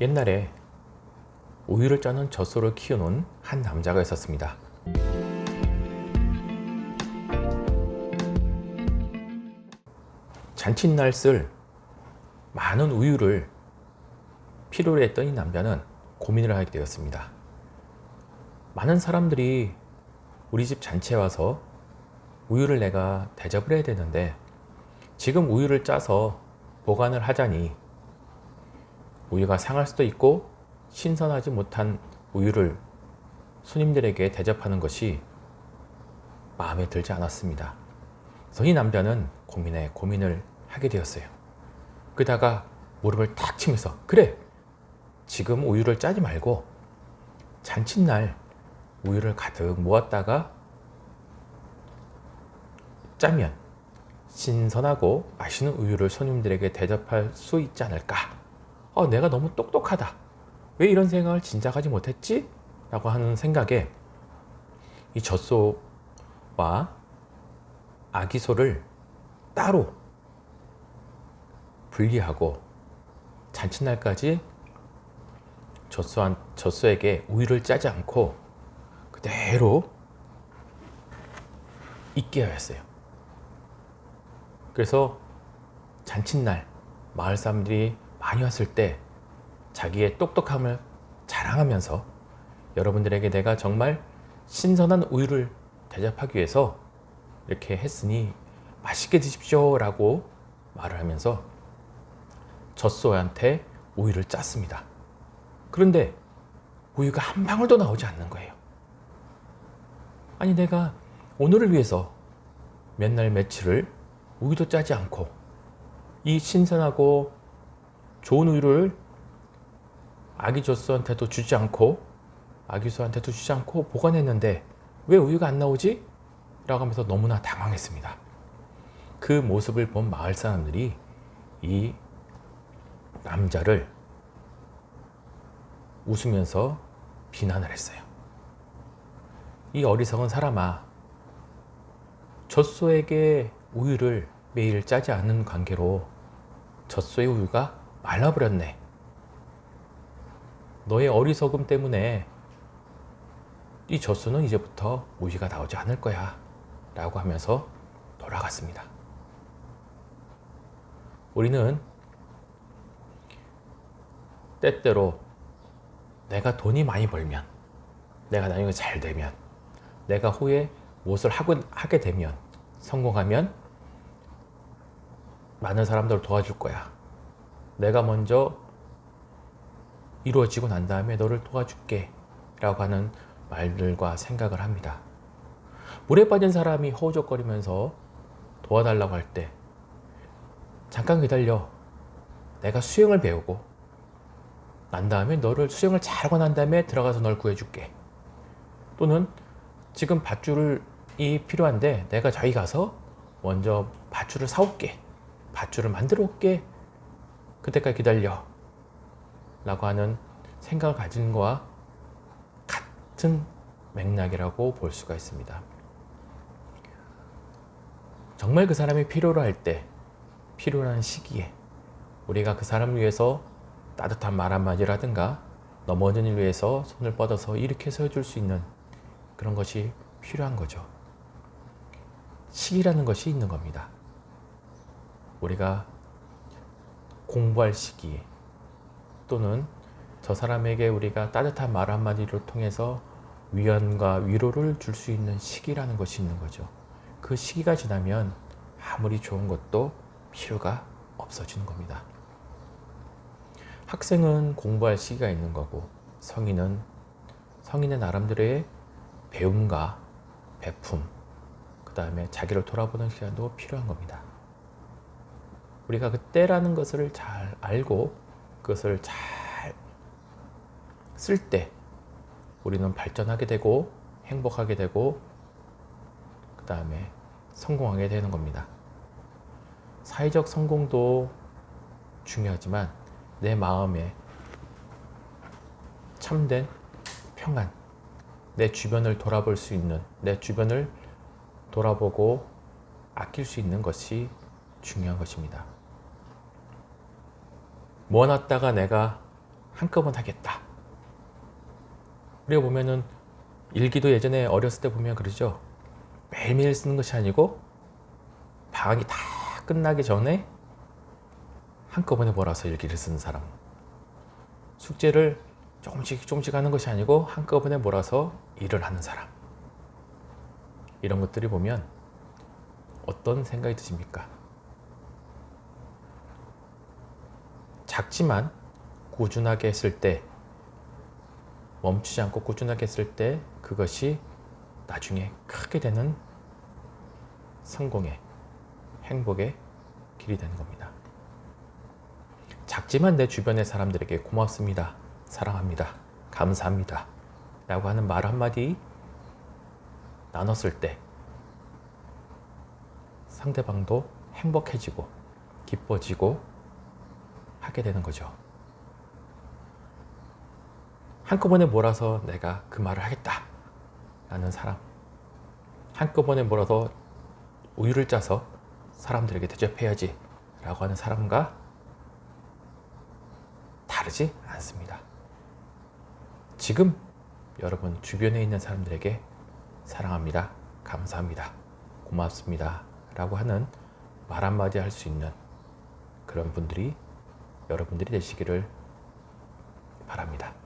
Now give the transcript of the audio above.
옛날에 우유를 짜는 젖소를 키우는 한 남자가 있었습니다. 잔칫날 쓸 많은 우유를 필요로 했던 이 남자는 고민을 하게 되었습니다. 많은 사람들이 우리 집 잔치에 와서 우유를 내가 대접을 해야 되는데 지금 우유를 짜서 보관을 하자니 우유가 상할 수도 있고 신선하지 못한 우유를 손님들에게 대접하는 것이 마음에 들지 않았습니다. 그래서 이 남자는 고민에 고민을 하게 되었어요. 그러다가 무릎을 탁 치면서 그래 지금 우유를 짜지 말고 잔칫날 우유를 가득 모았다가 짜면 신선하고 맛있는 우유를 손님들에게 대접할 수 있지 않을까? 어, 내가 너무 똑똑하다. 왜 이런 생각을 진작하지 못했지? 라고 하는 생각에 이 젖소와 아기소를 따로 분리하고 잔칫날까지 젖소한, 젖소에게 우유를 짜지 않고 그대로 있게 하였어요. 그래서 잔칫날 마을 사람들이 많이 왔을 때 자기의 똑똑함을 자랑하면서 여러분들에게 내가 정말 신선한 우유를 대접하기 위해서 이렇게 했으니 맛있게 드십시오 라고 말을 하면서 젖소한테 우유를 짰습니다. 그런데 우유가 한 방울도 나오지 않는 거예요. 아니 내가 오늘을 위해서 몇 날 며칠을 우유도 짜지 않고 이 신선하고 좋은 우유를 아기 젖소한테도 주지 않고 아기 소한테도 주지 않고 보관했는데 왜 우유가 안 나오지? 라고 하면서 너무나 당황했습니다. 그 모습을 본 마을 사람들이 이 남자를 웃으면서 비난을 했어요. 이 어리석은 사람아, 젖소에게 우유를 매일 짜지 않는 관계로 젖소의 우유가 말라버렸네. 너의 어리석음 때문에 이 젖소는 이제부터 우유가 나오지 않을 거야. 라고 하면서 돌아갔습니다. 우리는 때때로 내가 돈이 많이 벌면, 내가 나중에 잘 되면, 내가 후에 무엇을 하고, 하게 되면, 성공하면 많은 사람들을 도와줄 거야. 내가 먼저 이루어지고 난 다음에 너를 도와줄게. 라고 하는 말들과 생각을 합니다. 물에 빠진 사람이 허우적거리면서 도와달라고 할 때, 잠깐 기다려. 내가 수영을 배우고, 난 다음에 너를 수영을 잘하고 난 다음에 들어가서 널 구해줄게. 또는 지금 밧줄이 필요한데 내가 저기 가서 먼저 밧줄을 사올게. 밧줄을 만들어 올게. 그때까지 기다려. 라고 하는 생각을 가진 거와 같은 맥락이라고 볼 수가 있습니다. 정말 그 사람이 필요로 할 때, 필요한 시기에 우리가 그 사람을 위해서 따뜻한 말 한마디라든가 넘어진 일 위해서 손을 뻗어서 일으켜서 해줄 수 있는 그런 것이 필요한 거죠. 시기라는 것이 있는 겁니다. 우리가 공부할 시기에 또는 저 사람에게 우리가 따뜻한 말 한마디를 통해서 위안과 위로를 줄 수 있는 시기라는 것이 있는 거죠. 그 시기가 지나면 아무리 좋은 것도 필요가 없어지는 겁니다. 학생은 공부할 시기가 있는 거고 성인은 성인의 나름대로의 배움과 배품, 그 다음에 자기를 돌아보는 시간도 필요한 겁니다. 우리가 그 때라는 것을 잘 알고 그것을 잘 쓸 때 우리는 발전하게 되고 행복하게 되고 그 다음에 성공하게 되는 겁니다. 사회적 성공도 중요하지만 내 마음에 참된 평안, 내 주변을 돌아볼 수 있는, 내 주변을 돌아보고 아낄 수 있는 것이 중요한 것입니다. 모아놨다가 내가 한꺼번에 하겠다. 우리가 보면은 일기도 예전에 어렸을 때 보면 그러죠. 매일매일 쓰는 것이 아니고 방학이 다 끝나기 전에 한꺼번에 몰아서 일기를 쓰는 사람. 숙제를 조금씩 조금씩 하는 것이 아니고 한꺼번에 몰아서 일을 하는 사람. 이런 것들이 보면 어떤 생각이 드십니까? 작지만 꾸준하게 했을 때 멈추지 않고 꾸준하게 했을 때 그것이 나중에 크게 되는 성공의 행복의 길이 되는 겁니다. 작지만 내 주변의 사람들에게 고맙습니다. 사랑합니다. 감사합니다. 라고 하는 말 한마디 나눴을 때 상대방도 행복해지고 기뻐지고 하게 되는 거죠. 한꺼번에 몰아서 내가 그 말을 하겠다. 라는 사람. 한꺼번에 몰아서 우유를 짜서 사람들에게 대접해야지. 라고 하는 사람과 다르지 않습니다. 지금 여러분 주변에 있는 사람들에게 사랑합니다. 감사합니다. 고맙습니다. 라고 하는 말 한마디 할 수 있는 그런 분들이 여러분들이 되시기를 바랍니다.